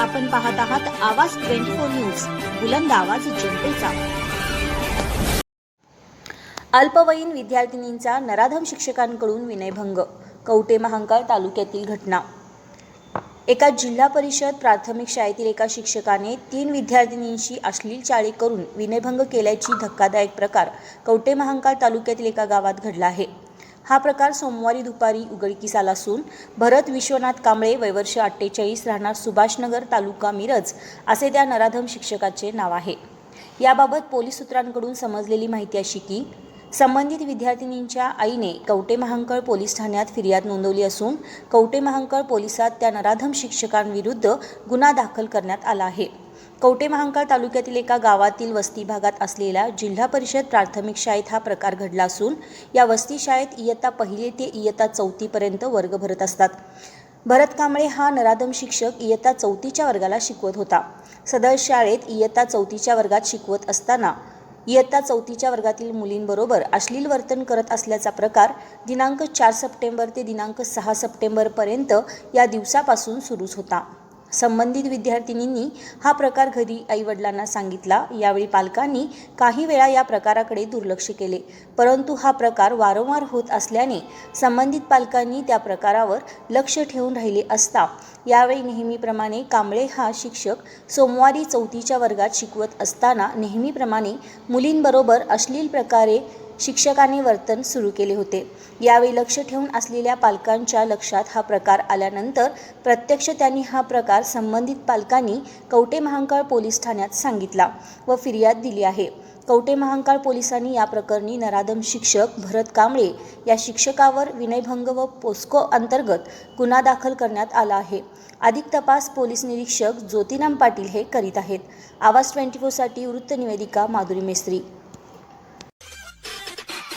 आपण पाहत आहात आवाज ट्वेंटी फोर न्यूज बुलंद आवाज जनतेचा. अल्पवयीन विद्यार्थिनींचा नराधम शिक्षकांकडून विनयभंग कवटे महांकाळ तालुक्यातील घटना. एका जिल्हा परिषद प्राथमिक शाळेतील एका शिक्षकाने तीन विद्यार्थिनींशी अश्लील चाळी करून विनयभंग केल्याची धक्कादायक प्रकार कवटे महांकाळ तालुक्यातील एका गावात घडला आहे. हा प्रकार सोमवारी दुपारी उघडकीस आला असून भरत विश्वनाथ कांबळे वयवर्ष अठ्ठेचाळीस राहणार सुभाषनगर तालुका मिरज असे त्या नराधम शिक्षकाचे नाव आहे. याबाबत पोलीस सूत्रांकडून समजलेली माहिती अशी की संबंधित विद्यार्थिनींच्या आईने कवटे महांकळ पोलीस ठाण्यात फिर्याद नोंदवली असून कवटे महांकळ पोलिसात त्या नराधम शिक्षकांविरुद्ध गुन्हा दाखल करण्यात आला आहे. कवटे महांकाळ तालुक्यातील एका गावातील वस्ती भागात असलेल्या जिल्हा परिषद प्राथमिक शाळेत हा प्रकार घडला असून या वस्ती शाळेत इयत्ता पहिली ते इयत्ता चौथीपर्यंत वर्ग भरत असतात. भरत कांबळे हा नराधम शिक्षक इयत्ता चौथीच्या वर्गाला शिकवत होता. सदर शाळेत इयत्ता चौथीच्या वर्गात शिकवत असताना इयत्ता चौथीच्या वर्गातील मुलींबरोबर अश्लील वर्तन करत असल्याचा प्रकार दिनांक चार सप्टेंबर ते दिनांक सहा सप्टेंबरपर्यंत या दिवसापासून सुरूच होता. संबंधित विद्यार्थिनींनी हा प्रकार घरी आईवडिलांना सांगितला. यावेळी पालकांनी काही वेळा या प्रकाराकडे दुर्लक्ष केले. परंतु हा प्रकार वारंवार होत असल्याने संबंधित पालकांनी त्या प्रकारावर लक्ष ठेवून राहिले असता. यावेळी नेहमीप्रमाणे कांबळे हा शिक्षक सोमवारी चौथीच्या वर्गात शिकवत असताना नेहमीप्रमाणे मुलींबरोबर अश्लील प्रकारे शिक्षकांनी वर्तन सुरू केले होते. यावेळी लक्ष ठेवून असलेल्या पालकांच्या लक्षात हा प्रकार आल्यानंतर प्रत्यक्ष त्यांनी हा प्रकार संबंधित पालकांनी कवटे महांकाळ पोलीस ठाण्यात सांगितला व फिर्याद दिली आहे. कवटे महांकाळ पोलिसांनी या प्रकरणी नराधम शिक्षक भरत कांबळे या शिक्षकावर विनयभंग व पोस्को अंतर्गत गुन्हा दाखल करण्यात आला आहे. अधिक तपास पोलीस निरीक्षक ज्योतिराम पाटील हे करीत आहेत. आवाज ट्वेंटी फोरसाठी वृत्तनिवेदिका माधुरी मेस्त्री.